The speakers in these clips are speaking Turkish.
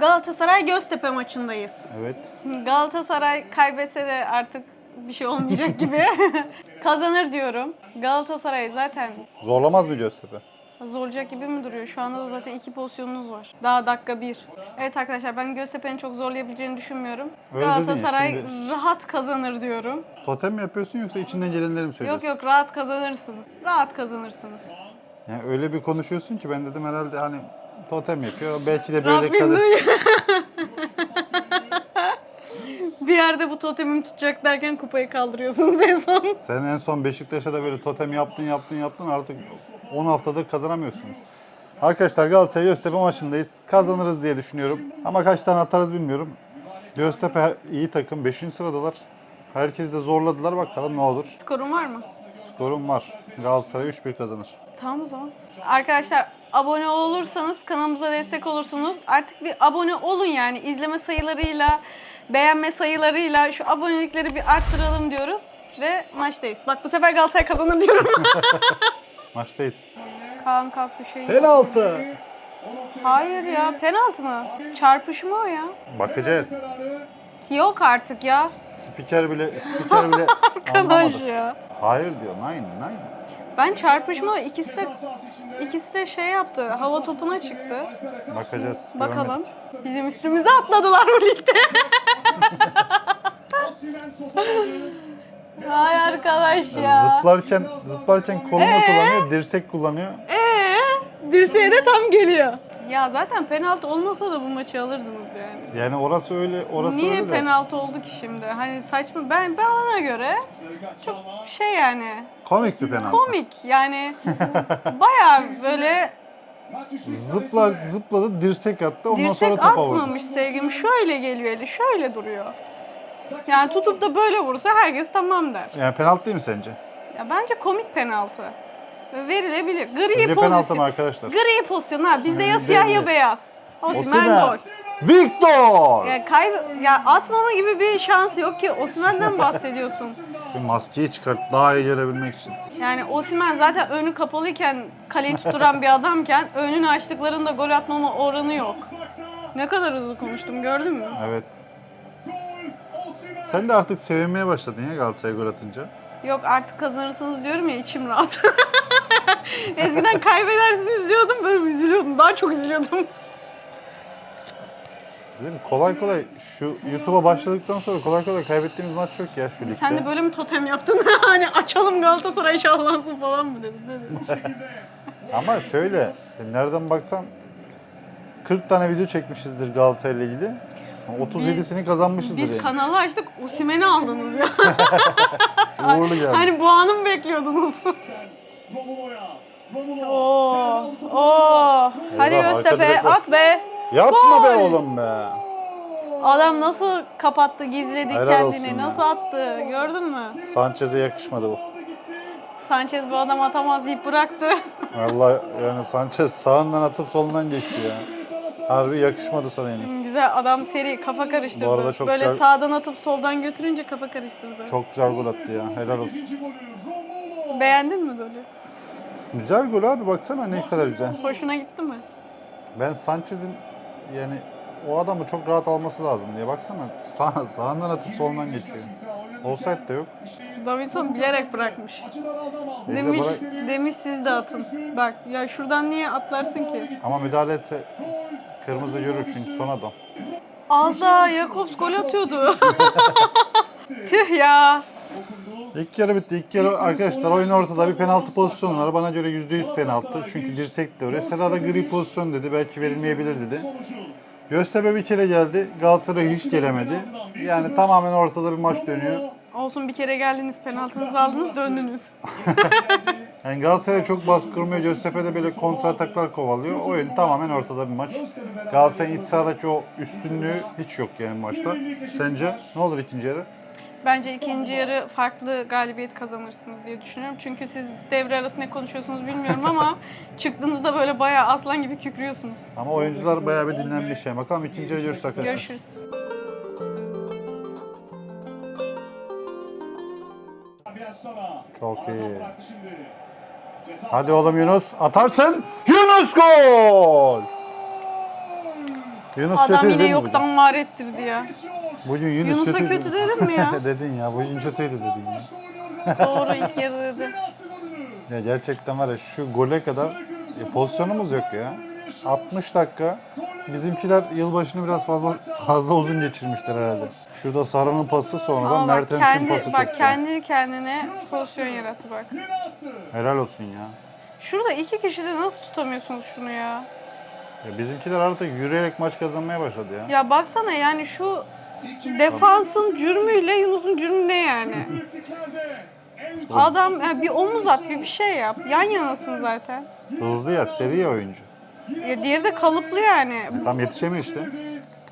Galatasaray Göztepe maçındayız. Evet. Galatasaray kaybetse de artık bir şey olmayacak gibi. Kazanır diyorum. Galatasaray zaten Zorlamaz mı Göztepe? zorlayacak gibi mi duruyor? Şu anda da zaten iki pozisyonunuz var. Daha dakika bir. Evet arkadaşlar ben Göztepe'nin çok zorlayabileceğini düşünmüyorum. Öyle ya, Galatasaray şimdi- rahat kazanır diyorum. Totem mi yapıyorsun yoksa içinden gelenleri mi Yok söylüyorsun? yok rahat kazanırsınız. Rahat kazanırsınız. Yani öyle bir konuşuyorsun ki ben dedim herhalde hani totem yapıyor. Belki de böyle Rabbim duyuyor. bir yerde bu totemimi tutacak derken kupayı kaldırıyorsunuz en son. Sen en son Beşiktaş'a da böyle totem yaptın yaptın yaptın artık 10 haftadır kazanamıyorsunuz. Arkadaşlar Galatasaray Göztepe maçındayız. Kazanırız diye düşünüyorum. Ama kaç tane atarız bilmiyorum. Göztepe iyi takım. 5. sıradalar. Herkesi de zorladılar. Bakalım ne olur. Skorun var mı? Skorum var. Galatasaray 3-1 kazanır. Tamam o zaman. Arkadaşlar abone olursanız kanalımıza destek olursunuz. Artık bir abone olun yani izleme sayılarıyla, beğenme sayılarıyla şu abonelikleri bir arttıralım diyoruz. Ve maçtayız. Bak bu sefer Galatasaray kazanır diyorum. Maçtayız. Kaan kalk bir şey. Penaltı. Hayır ya penaltı mı? Çarpışma o ya. Bakacağız. Yok artık ya. Spiker bile spiker bile Arkadaş anlamadı. ya. Hayır diyor. Nine, nine. Ben çarpışma ikisi de ikisi de şey yaptı. Hava topuna çıktı. Bakacağız. Bakalım. Bizim üstümüze atladılar bu ligde. Ay arkadaş ya. Zıplarken zıplarken kolunu Ee? kullanıyor, dirsek kullanıyor. Ee, dirseğe de tam geliyor. Ya zaten penaltı olmasa da bu maçı alırdınız yani. Yani orası öyle, orası Niye öyle de. penaltı oldu ki şimdi? Hani saçma. Ben ben ona göre çok şey yani Komik bir penaltı. komik yani bayağı böyle Zıplar zıpladı, dirsek attı. Ondan sonra dirsek topa vurdu. atmamış sevgim. Şöyle geliyor eli, şöyle duruyor. Yani tutup da böyle vursa herkes tamam der. Yani penaltı değil mi sence? Ya bence komik penaltı. Ve Verilebilir. Gri Sizce pozisyon. penaltı mı arkadaşlar? Gri pozisyon ha. Bizde ya siyah ya beyaz. Osimhen Osimhen. gol. Victor! Ya kayb ya atmama gibi bir şans yok ki. Osimhen'den bahsediyorsun. Şu maskeyi çıkart daha iyi görebilmek için. Yani Osimhen zaten önü kapalıyken kaleyi tutturan bir adamken önünü açtıklarında gol atmama oranı yok. Ne kadar hızlı konuştum gördün mü? Evet. Sen de artık sevinmeye başladın ya Galatasaray gol atınca. Yok artık kazanırsınız diyorum ya içim rahat. Eskiden kaybedersiniz diyordum böyle üzülüyordum. Daha çok üzülüyordum. Değil mi? Kolay kolay şu YouTube'a başladıktan sonra kolay kolay kaybettiğimiz maç yok ya şu ligde. Sen de böyle mi totem yaptın? hani açalım Galatasaray şahlansın falan mı dedin? Ama şöyle, nereden baksan 40 tane video çekmişizdir Galatasaray ile ilgili. 37'sini kazanmışızdır Biz yani. kanalı açtık Osimhen'i aldınız ya. Uğurlu geldi. hani bu anı mı bekliyordunuz? Oo, oo. Hadi Eyvah, Göztepe arkada at be. Yapma be oğlum be. Adam nasıl kapattı, gizledi Helal kendini, olsun ya. nasıl attı gördün mü? Sanchez'e yakışmadı bu. Sanchez bu adam atamaz deyip bıraktı. Vallahi yani Sanchez sağından atıp solundan geçti ya. Harbi yakışmadı sana yani. Güzel adam seri kafa karıştırdı. Bu arada çok Böyle güzel- sağdan atıp soldan götürünce kafa karıştırdı. Çok güzel gol attı ya. Helal olsun. Beğendin mi böyle? Güzel gol abi baksana ne kadar güzel. Hoşuna gitti mi? Ben Sanchez'in yani o adamı çok rahat alması lazım diye baksana. Sağ, sağından atıp solundan geçiyor. Offside de yok. Davinson bilerek bırakmış. De Demiş, bırak- demiş siz de atın. Bak ya şuradan niye atlarsın ki? Ama müdahale etse kırmızı görür çünkü son adam. Az daha Jakobs gol atıyordu. Tüh ya. İlk yarı bitti. İlk yarı arkadaşlar oyun ortada bir penaltı pozisyonu var. Bana göre %100 penaltı. Çünkü dirsek de oraya. Seda da gri pozisyon dedi. Belki verilmeyebilir dedi. Göztepe bir kere geldi. Galatasaray hiç gelemedi. Yani tamamen ortada bir maç dönüyor. Olsun bir kere geldiniz penaltınızı aldınız döndünüz. Yani Galatasaray çok baskı kurmuyor. Göztepe de böyle kontra ataklar kovalıyor. Oyun tamamen ortada bir maç. Galatasaray'ın iç sahadaki o üstünlüğü hiç yok yani maçta. Sence ne olur ikinci yarı? Bence ikinci yarı farklı galibiyet kazanırsınız diye düşünüyorum. Çünkü siz devre arası ne konuşuyorsunuz bilmiyorum ama çıktığınızda böyle bayağı aslan gibi kükrüyorsunuz. Ama oyuncular bayağı bir dinlenmiş yani. Bakalım ikinci yarı görüşürüz arkadaşlar. Görüşürüz. Çok iyi. Hadi oğlum Yunus. Atarsın. Yunus gol! Yunus Adam yine değil mi yoktan var ettirdi ya. Bugün, bugün Yunus Yunus'a kötü dedim mi ya? dedin ya. Bugün kötüydü dedin ya. Doğru ilk yarı dedi. Ya gerçekten var ya şu gole kadar e, pozisyonumuz yok ya. 60 dakika. Bizimkiler yılbaşını biraz fazla fazla uzun geçirmişler herhalde. Şurada Sarı'nın pası sonra da Ama bak Mertens'in kendi, pası çok bak kendi kendine pozisyon yarattı bak. Helal olsun ya. Şurada iki kişi de nasıl tutamıyorsunuz şunu ya? Ya. Bizimkiler artık yürüyerek maç kazanmaya başladı ya. Ya baksana yani şu defansın cürmüyle Yunus'un cürmü ne yani? Adam ya bir omuz at bir bir şey yap. Yan yanasın zaten. Hızlı ya, seri ya oyuncu. Ya diğeri de kalıplı yani. E, tam yetişemiyor işte.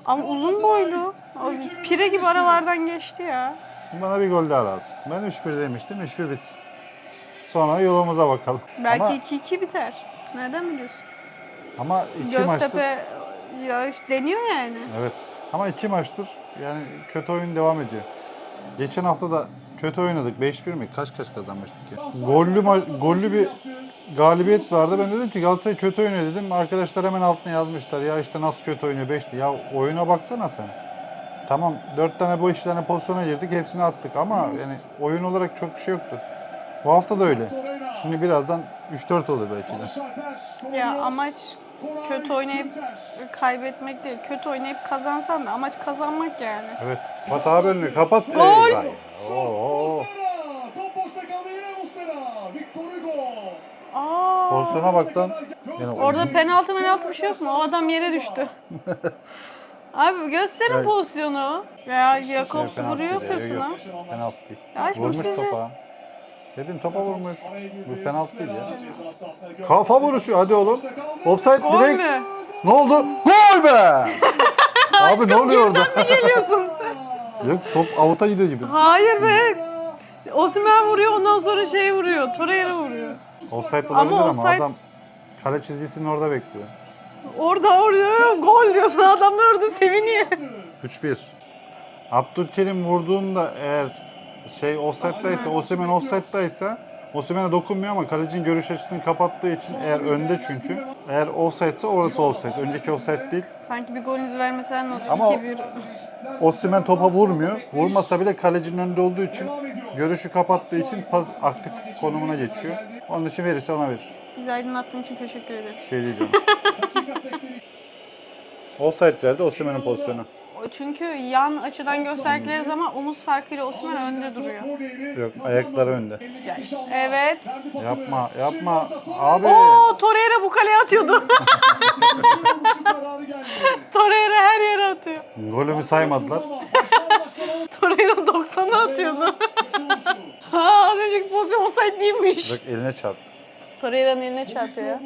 Ama uzun boylu. O pire gibi aralardan geçti ya. Şimdi bana bir gol daha lazım. Ben 3-1 demiştim, 3-1 bitsin. Sonra yolumuza bakalım. Belki Ama, 2-2 biter. Nereden biliyorsun? Ama iki maçtır. Göztepe ya işte deniyor yani. Evet. Ama iki maçtır yani kötü oyun devam ediyor. Geçen hafta da kötü oynadık. 5-1 mi? Kaç kaç kazanmıştık ya? Gollü, ma- gollü bir galibiyet vardı. Ben dedim ki Galatasaray kötü oynuyor dedim. Arkadaşlar hemen altına yazmışlar. Ya işte nasıl kötü oynuyor 5'ti. Ya oyuna baksana sen. Tamam 4 tane 5 tane pozisyona girdik. Hepsini attık ama yani oyun olarak çok bir şey yoktu. Bu hafta da öyle. Şimdi birazdan 3-4 olur belki de. Ya amaç kötü oynayıp kaybetmek değil. Kötü oynayıp kazansan da amaç kazanmak yani. Evet. Pat abi önünü kapat. Gol! Eyvah. Oo. Aa, Pozisyona bak lan. Orada penaltı penaltı bir şey yok mu? O adam yere düştü. Abi gösterin Evet. pozisyonu. Ya Jakobs penaltı vuruyor sırtına. yok. Penaltı değil. Ya aşkım Vurmuş topa. Dedim topa vurmuş. Bu penaltı değil ya. Kafa vuruşu hadi oğlum. Offside Gol direkt. mü? Ne oldu? Gol be! Abi ne oluyor orada? Geliyorsun. Yok top avuta gidiyor gibi. Hayır be. Osimhen vuruyor ondan sonra şey vuruyor. Torreira vuruyor. Offside olabilir ama, offside- adam kale çizgisinin orada bekliyor. Orada orada gol diyorsun adamlar orada seviniyor. 3-1. Abdülkerim vurduğunda eğer şey offside'daysa, Osimhen offside'daysa Osimhen'e dokunmuyor ama kalecinin görüş açısını kapattığı için eğer önde çünkü. Eğer offside'se orası offside. Önceki offside değil. Sanki bir golünüzü vermesen ne olacak? Ama o- 2-1. Osimhen topa vurmuyor. Vurmasa bile kalecinin önünde olduğu için görüşü kapattığı için pas aktif konumuna geçiyor. Onun için verirse ona verir. Bizi aydınlattığın için teşekkür ederiz. Şey diyeceğim. Dakika 82. Offside verdi Osimhen'in pozisyonu. Çünkü yan açıdan gösterdikleri zaman omuz farkıyla Osman önde duruyor. Yok ayakları önde. Evet. Yapma yapma. Abi. Oo Torreira bu kaleye atıyordu. Torreira her yere atıyor. Golümü saymadılar. Torreira 90'a atıyordu. ha az önceki pozisyon offside değilmiş. Bak eline çarptı. Torreira'nın eline çarpıyor ya.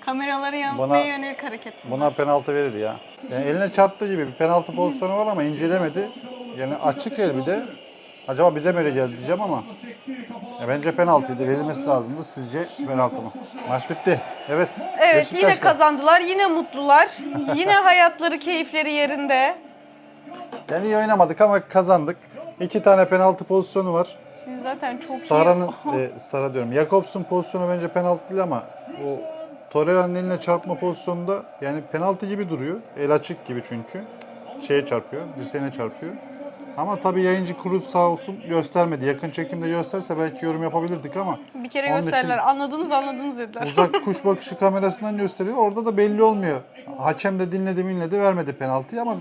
Kameraları yanıltmaya Bana- yönelik hareket. Buna penaltı verir ya. Yani eline çarptığı gibi bir penaltı pozisyonu var ama incelemedi. Yani açık el bir de. Acaba bize mi öyle geldi diyeceğim ama. Ya bence penaltıydı. Verilmesi lazımdı. Sizce penaltı mı? Maç bitti. Evet. Evet yine Beşiktaş'ta. kazandılar. Yine mutlular. Yine hayatları, keyifleri yerinde. Yani iyi oynamadık ama kazandık. İki tane penaltı pozisyonu var. Siz zaten çok Sara'nın, iyi. e, Sara diyorum. Jakobs'un pozisyonu bence penaltı değil ama o Torreira'nın eline çarpma pozisyonunda yani penaltı gibi duruyor. El açık gibi çünkü. Şeye çarpıyor, dirseğine çarpıyor. Ama tabii yayıncı kurulu sağ olsun göstermedi. Yakın çekimde gösterse belki yorum yapabilirdik ama Bir kere Onun gösterdiler. için- Anladınız anladınız dediler. uzak kuş bakışı kamerasından gösteriyor. Orada da belli olmuyor. Hakem de dinledi dinledi vermedi penaltıyı ama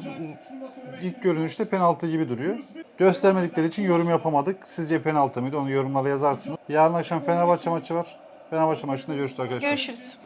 ilk görünüşte penaltı gibi duruyor. Göstermedikleri için yorum yapamadık. Sizce penaltı mıydı? Onu yorumlara yazarsınız. Yarın akşam Fenerbahçe maçı var. Fenerbahçe maçında görüşürüz arkadaşlar. Görüşürüz.